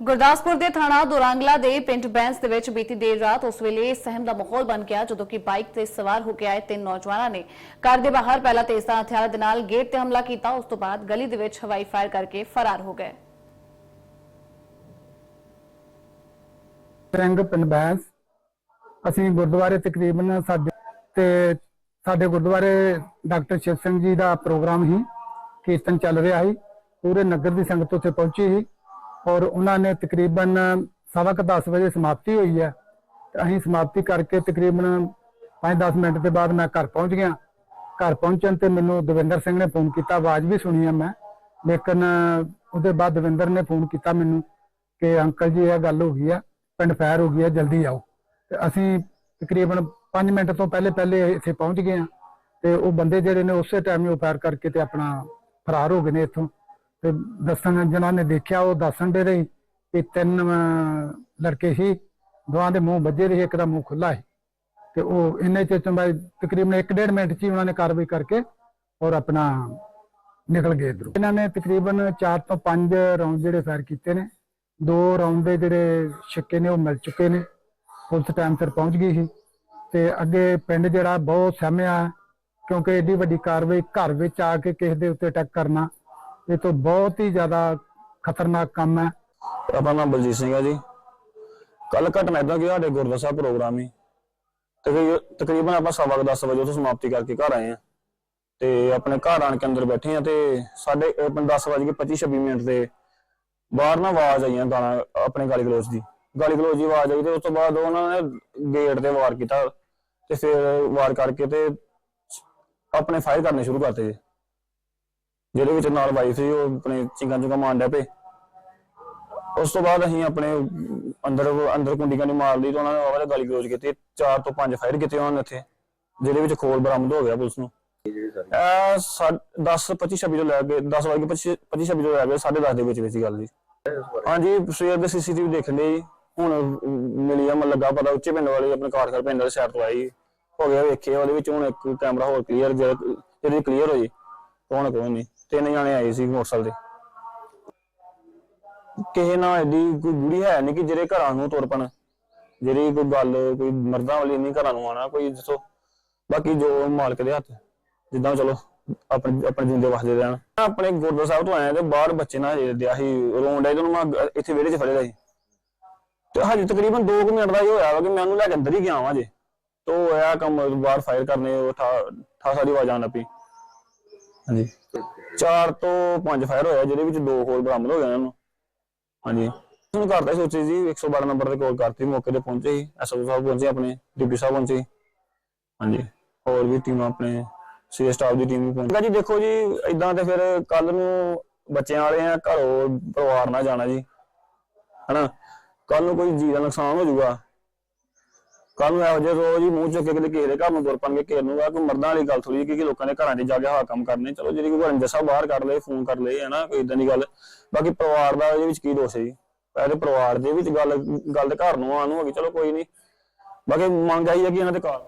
ਗੁਰਦਾਸਪੁਰ ਦੇ ਥਾਣਾ ਦੁਰਾਂਗਲਾ ਦੇ ਪਿੰਡ ਬੈਂਸ ਦੇ ਵਿੱਚ ਬੀਤੀ ਦੇਰ ਰਾਤ ਉਸ ਵੇਲੇ ਸਹਿਮ ਦਾ ਮਾਹੌਲ ਬਣ ਗਿਆ, ਜਦੋਂ ਕਿ ਬਾਈਕ ਤੇ ਸਵਾਰ ਹੋ ਕੇ ਆਏ ਤਿੰਨ ਨੌਜਵਾਨਾਂ ਨੇ। ਘਰ ਦੇ ਬਾਹਰ ਪਹਿਲਾਂ ਤੇਜ਼ਧਾਰ ਹਥਿਆਰਾਂ ਦੇ ਨਾਲ ਗੇਟ ਤੇ ਹਮਲਾ ਕੀਤਾ, ਉਸ ਤੋਂ ਬਾਅਦ ਗਲੀ ਦੇ ਵਿੱਚ ਹਵਾਈ ਫਾਇਰ ਕਰਕੇ ਫਰਾਰ ਹੋ ਗਏ। ਸਿੰਘ ਪਿੰਡ ਬੈਂਸ, ਅਸੀਂ ਗੁਰਦੁਆਰੇ ਤਕਰੀਬਨ ਸਾਡੇ ਤੇ ਸਾਡੇ ਗੁਰਦੁਆਰੇ ਡਾਕਟਰ ਸ਼ਿਵ ਸਿੰਘ ਜੀ ਦਾ ਪ੍ਰੋਗਰਾਮ ਹੀ ਕੀਰਤਨ ਚੱਲ ਰਿਹਾ ਸੀ, ਪੂਰੇ ਨਗਰ ਦੀ ਸੰਗਤ ਉੱਥੇ ਪਹੁੰਚੀ ਸੀ। ਔਰ ਉਹਨਾਂ ਨੇ ਤਕਰੀਬਨ ਸਵਾ ਕੁ 10 ਵਜੇ ਸਮਾਪਤੀ ਹੋਈ ਹੈ। ਤੇ ਅਸੀਂ ਸਮਾਪਤੀ ਕਰਕੇ ਤਕਰੀਬਨ 5-10 ਮਿੰਟ ਦੇ ਬਾਅਦ ਮੈਂ ਘਰ ਪਹੁੰਚ ਗਿਆ। ਘਰ ਪਹੁੰਚਣ ਤੇ ਮੈਨੂੰ ਦਵਿੰਦਰ ਸਿੰਘ ਨੇ ਫੋਨ ਕੀਤਾ। ਆਵਾਜ਼ ਵੀ ਸੁਣੀ ਆ ਮੈਂ। ਲੇਕਿਨ ਉਹਦੇ ਬਾਅਦ ਦਵਿੰਦਰ ਨੇ ਫੋਨ ਕੀਤਾ ਮੈਨੂੰ ਕਿ ਅੰਕਲ ਜੀ, ਇਹ ਗੱਲ ਹੋ ਗਈ ਆ। ਪਿੰਡ ਫਾਇਰ ਹੋ ਗਈ ਆ, ਜਲਦੀ ਆਓ। ਤੇ ਅਸੀਂ ਤਕਰੀਬਨ 5 ਮਿੰਟ ਤੋਂ ਪਹਿਲੇ ਪਹਿਲੇ ਇੱਥੇ ਪਹੁੰਚ ਗਏ ਆ। ਤੇ ਉਹ ਬੰਦੇ ਜਿਹੜੇ ਨੇ ਉਸੇ ਟਾਈਮ ਹੀ ਫਾਇਰ ਕਰਕੇ ਤੇ ਆਪਣਾ ਫਰਾਰ ਹੋ ਗਏ ਨੇ ਇੱਥੋਂ। ਤੇ ਦੱਸਣ ਜਿਹਨਾਂ ਨੇ ਦੇਖਿਆ ਉਹ ਦੱਸਣ ਦੇ ਰਹੇ ਕਿ ਤਿੰਨ ਲੜਕੇ ਸੀ ਦੋਹਾਂ ਦੇ ਮੂੰਹ ਵੱਜੇ ਰਹੇ ਇੱਕ ਦਾ ਮੂੰਹ ਖੁੱਲਾ ਸੀ। ਤੇ ਉਹ ਇੰਨੇ ਚ ਤੋਂ ਬਾਅਦ ਤਕਰੀਬਨ 1.5 ਮਿੰਟ ਚ ਹੀ ਉਹਨਾਂ ਨੇ ਕਾਰਵਾਈ ਕਰਕੇ ਔਰ ਆਪਣਾ ਨਿਕਲ ਗਏ ਇਧਰੋਂ। ਇਹਨਾਂ ਨੇ ਤਕਰੀਬਨ 4 ਤੋਂ 5 ਰਾਉਂਡ ਜਿਹੜੇ ਫਾਇਰ ਕੀਤੇ ਨੇ ਦੋ ਰਾਉਂਡ ਦੇ ਜਿਹੜੇ ਛੱਕੇ ਨੇ ਉਹ ਮਿਲ ਚੁੱਕੇ ਨੇ। ਪੁਲਿਸ ਟਾਈਮ ਸਿਰ ਪਹੁੰਚ ਗਈ ਸੀ ਤੇ ਅੱਗੇ ਪਿੰਡ ਜਿਹੜਾ ਬਹੁਤ ਸਹਿਮਿਆ ਹੈ, ਕਿਉਂਕਿ ਏਡੀ ਵੱਡੀ ਕਾਰਵਾਈ ਘਰ ਵਿੱਚ ਆ ਕੇ ਕਿਸੇ ਦੇ ਉੱਤੇ ਅਟੈਕ ਕਰਨਾ ਇਹ ਤੋਂ ਬਹੁਤ ਹੀ ਜ਼ਿਆਦਾ ਖਤਰਨਾਕ ਕੰਮ ਹੈ। ਆਪਣਾ ਨਾਮ ਬਲਜੀਤ ਸਿੰਘ ਹੈ ਜੀ। ਕੱਲ ਘਟਨਾ ਇਦਾਂ ਕਿ ਸਾਡੇ ਗੁਰਦੁਆਰਾ ਸਾਹਿਬ ਪ੍ਰੋਗਰਾਮ ਹੀ। ਤਕਰੀਬਨ ਆਪਾਂ ਸਵਾ 10 ਵਜੇ ਉੱਥੋਂ ਸਮਾਪਤੀ ਕਰਕੇ ਘਰ ਆਏ ਆ ਤੇ ਆਪਣੇ ਘਰ ਆਣ ਕੇ ਅੰਦਰ ਬੈਠੇ ਆ ਤੇ ਸਾਡੇ 10 ਵਜੇ ਕੇ 25 26 ਮਿੰਟ ਤੇ ਬਾਹਰ ਨਾ ਆਵਾਜ਼ ਆਈਆਂ ਗਾਣਾ, ਆਪਣੇ ਗਾਲੀ ਗਲੋਚ ਦੀ। ਗਾਲੀ ਗਲੋਚ ਦੀ ਆਵਾਜ਼ ਆਈ ਤੇ ਉਸ ਤੋਂ ਬਾਅਦ ਉਹਨਾਂ ਨੇ ਗੇਟ ਤੇ ਵਾਰ ਕੀਤਾ ਤੇ ਫਿਰ ਵਾਰ ਕਰਕੇ ਤੇ ਆਪਣੇ ਫਾਇਰ ਕਰਨੇ ਸ਼ੁਰੂ ਕਰਤੇ। ਜੀ ਜਿਹਦੇ ਵਿੱਚ ਨਾਲ ਵਾਈਫ ਸੀ ਉਹ ਆਪਣੇ ਚਿੰਗਾਂ ਚੁੰਗਾਂ ਮਾਰਨ ਡਿਆ ਪਏ। ਉਸ ਤੋਂ ਬਾਅਦ ਅਸੀਂ ਆਪਣੇ ਅੰਦਰ ਅੰਦਰ ਕੁੰਡੀ ਕਾਂਡੀ ਮਾਰ ਲਈ ਤੇ ਉਹਨਾਂ ਨੇ ਆਵਾਜ਼ ਗਾਲੀ ਗਲੋਚ ਕੀਤੀ। ਚਾਰ ਤੋਂ ਪੰਜ ਫਾਇਰ ਕੀਤੇ ਉਹਨਾਂ ਨੇ ਇੱਥੇ ਜਿਹਦੇ ਵਿੱਚ ਖੋਲ ਬਰਾਮਦ ਹੋ ਗਿਆ ਪੁਲਿਸ ਨੂੰ। ਇਹ 10 25 26 ਤੋਂ ਲੈ ਕੇ 10 ਵਜੇ 25 25 26 ਤੋਂ ਲੈ ਕੇ 10:30 ਦੇ ਵਿੱਚ ਵਿੱਚ ਹੀ ਗੱਲ ਜੀ। ਹਾਂਜੀ ਸਵੇਰ ਦੇ ਸੀਸੀਟੀਵੀ ਦੇਖ ਲਈ ਹੁਣ ਅਮ, ਮਿਲੀ ਆ ਮਨ ਲੱਗਾ ਪਤਾ ਉੱਚੇ ਪਿੰਡ ਵਾਲੇ ਆਪਣੇ ਕਾਰਖਰ ਪਿੰਡ ਦੇ ਸਾਈਡ ਤੋਂ ਆਈ ਹੋ ਗਿਆ ਵੇਖੇ ਉਹਦੇ ਵਿੱਚ ਹੁਣ ਇੱਕ ਕੈਮਰਾ ਹੋਰ ਕਲੀਅਰ ਜਿਹੜੀ ਕਲੀਅਰ ਹੋਈ ਕੌਣ ਕੌਣ ਨਹੀਂ। ਤਿੰਨ ਜਾਣੇ ਆਏ ਸੀ ਮੋਟਰਸਾਈਕਲ ਤੇ। ਕਿਸੇ ਨਾਲ ਐਡੀ ਕੋਈ ਬੁੜੀ ਹੈ ਨਹੀਂ ਕਿ ਜਿਹੜੇ ਘਰਾਂ ਨੂੰ ਤੁਰ ਪਣ। ਜਿਹੜੀ ਕੋਈ ਗੱਲ, ਕੋਈ ਮਰਦਾਂ ਵਾਲੀ ਨਹੀਂ ਘਰਾਂ ਨੂੰ ਆਣਾ, ਕੋਈ ਦੱਸੋ। ਬਾਕੀ ਜੋ ਮਾਲਕ ਦੇ ਹੱਥ, ਜਿੱਦਾਂ ਚਲੋ, ਆਪਣੇ ਆਪਣੇ ਜਿੰਦੇ ਵਸਦੇ ਰਹਿਣ। ਆਪਣੇ ਗੁਰਦੁਆਰਾ ਸਾਹਿਬ ਤੋਂ ਆਇਆ ਤੇ ਬਾਹਰ ਬੱਚੇ ਨਾਲ ਦਿਆ ਸੀ, ਰੋਣ ਡੇ ਨੂੰ ਮੈਂ ਇੱਥੇ ਵਿਹੜੇ 'ਚ ਫੜੇਗਾ ਸੀ। ਤੇ ਹਜੇ ਤਕਰੀਬਨ 2 ਮਿੰਟ ਦਾ ਹੀ ਹੋਇਆ ਵਾ ਕਿ ਮੈਂ ਉਹਨੂੰ ਲੈ ਕੇ ਅੰਦਰ ਹੀ ਗਿਆ ਵਾਂ ਜੇ। ਤੋ ਹੋਇਆ ਕੰਮ ਬਾਹਰ ਫਾਇਰ ਕਰਨੇ, ਉਹ ਠਾ ਠਾ ਸਾਰੀ ਆਵਾਜ਼ ਆਉਣ ਲੱਪੀ ਹਾਂਜੀ। ਚਾਰ ਤੋਂ ਪੰਜ ਫਾਇਰ ਹੋਇਆ, ਜਿਹਦੇ ਵਿੱਚ ਦੋ ਹੋਰ ਬਰਾਮਦ ਹੋ ਗਏ ਇਹਨਾਂ ਨੂੰ। ਹਾਂਜੀ। ਉਹਨੂੰ ਕਰਦਾ ਸੋਚੀ ਜੀ 112 ਨੰਬਰ ਤੇ ਕਾਲ ਕਰਤੀ, ਮੌਕੇ ਤੇ ਪਹੁੰਚੇ ਸੀ ਐਸਓ ਸਾਹਿਬ ਪਹੁੰਚੇ ਆਪਣੇ, ਡਿਪਟੀ ਸਾਹਿਬ ਪਹੁੰਚੇ ਹਾਂਜੀ। ਹੋਰ ਵੀ ਟੀਮ ਆਪਣੇ ਸੀ ਸਟਾਫ ਦੀ ਟੀਮ ਵੀ ਪਹੁੰਚੀ। ਜੀ, ਦੇਖੋ ਜੀ ਇਦਾਂ ਤੇ ਫਿਰ ਕੱਲ ਨੂੰ ਬੱਚਿਆਂ ਵਾਲੇ ਆ, ਘਰੋਂ ਪਰਿਵਾਰ ਨਾਲ ਜਾਣਾ ਜੀ। ਹਨਾ? ਕੱਲ ਨੂੰ ਕੋਈ ਜੀ ਦਾ ਨੁਕਸਾਨ ਹੋ ਜਾਊਗਾ। ਕੱਲ ਨੂੰ ਇਹੋ ਜਿਹੇ ਰੋਜ਼ ਹੀ ਮੂੰਹ ਚੁੱਕ ਕੇ ਕਿਤੇ ਕਿਸੇ ਦੇ ਘਰ ਨੂੰ ਤੁਰ ਪਣਗੇ ਘੇਰ ਨੂੰ ਕੋਈ ਮਰਦਾਂ ਵਾਲੀ ਗੱਲ ਥੋੜੀ ਕਿ ਲੋਕਾਂ ਦੇ ਘਰਾਂ 'ਚ ਜਾ ਕੇ ਆਹ ਕੰਮ ਕਰਨੇ। ਚਲੋ ਜਿਹੜੀ ਕੋਈ ਰੰਜਾ ਸਾਹਿਬ ਬਾਹਰ ਕੱਢ ਲਏ, ਫੋਨ ਕਰ ਲਏ, ਹਨਾ, ਕੋਈ ਇਦਾਂ ਦੀ ਗੱਲ। ਬਾਕੀ ਪਰਿਵਾਰ ਦਾ ਇਹਦੇ ਵਿੱਚ ਕੀ ਦੋਸ਼ ਹੈ ਜੀ? ਪਹਿਲੇ ਪਰਿਵਾਰ ਦੇ ਵਿੱਚ ਗੱਲ ਗੱਲ ਦੇ ਘਰ ਨੂੰ ਆਉਣ ਨੂੰ ਹੋ ਗਈ, ਚਲੋ ਕੋਈ ਨਹੀਂ। ਬਾਕੀ ਮੰਗ ਆਈ ਹੈ ਕਿ ਇਹਨਾਂ ਦੇ ਘਰ